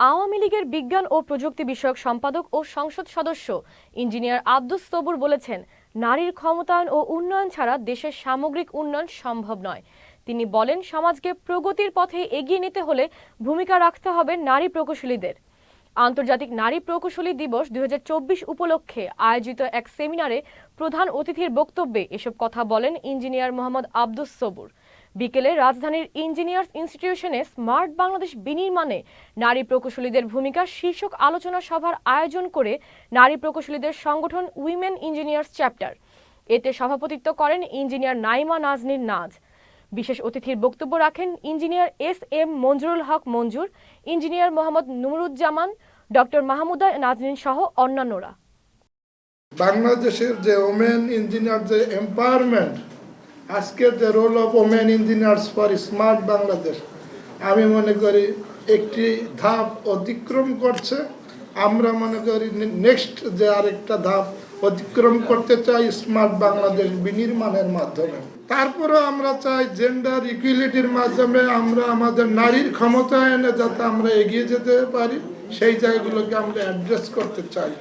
আওয়ামী লীগের বিজ্ঞান ও প্রযুক্তি বিষয়ক সম্পাদক ও সংসদ সদস্য ইঞ্জিনিয়ার আব্দুস সবুর বলেছেন, নারীর ক্ষমতায়ন ও উন্নয়ন ছাড়া দেশের সামগ্রিক উন্নয়ন সম্ভব নয়। তিনি বলেন, সমাজকে প্রগতির পথে এগিয়ে নিতে হলে ভূমিকা রাখতে হবে নারী প্রকৌশলীদের। আন্তর্জাতিক নারী প্রকৌশলী দিবস দুই হাজার চব্বিশ উপলক্ষে আয়োজিত এক সেমিনারে প্রধান অতিথির বক্তব্যে এসব কথা বলেন ইঞ্জিনিয়ার মোহাম্মদ আব্দুস সবুর বিকেলে রাজধানীর ইঞ্জিনিয়ার্স ইনস্টিটিউশনে স্মার্ট বাংলাদেশ বিনির্মাণে নারী প্রকৌশলীদের ভূমিকা শীর্ষক আলোচনা সভার আয়োজন করে নারী প্রকৌশলীদের সংগঠন উইমেন ইঞ্জিনিয়ার্স চ্যাপ্টার। এতে সভাপতিত্ব করেন ইঞ্জিনিয়ার নাইমা নাজনীর নাজ। বিশেষ অতিথির বক্তব্য রাখেন engineer S M Manjurul Haque Manjur, engineer Mohammad Nuruzzaman doctor Mahmuda Naznin সহ অন্যান্যরা। বাংলাদেশের যে ওমেন ইঞ্জিনিয়ার যে এম্পাওয়ারমেন্ট আজকের যে role of women engineers for smart Bangladesh আমি মনে করি একটি ধাপ অতিক্রম করছে। আমরা মনে করি নেক্সট যে আরেকটা ধাপ অতিক্রম করতে চাই স্মার্ট বাংলাদেশ বিনির্মাণের মাধ্যমে। তারপরেও আমরা চাই জেন্ডার ইকুয়ালিটির মাধ্যমে আমরা আমাদের নারীর ক্ষমতায়নে যাতে আমরা এগিয়ে যেতে পারি, সেই জায়গাগুলোকে আমরা অ্যাড্রেস করতে চাই।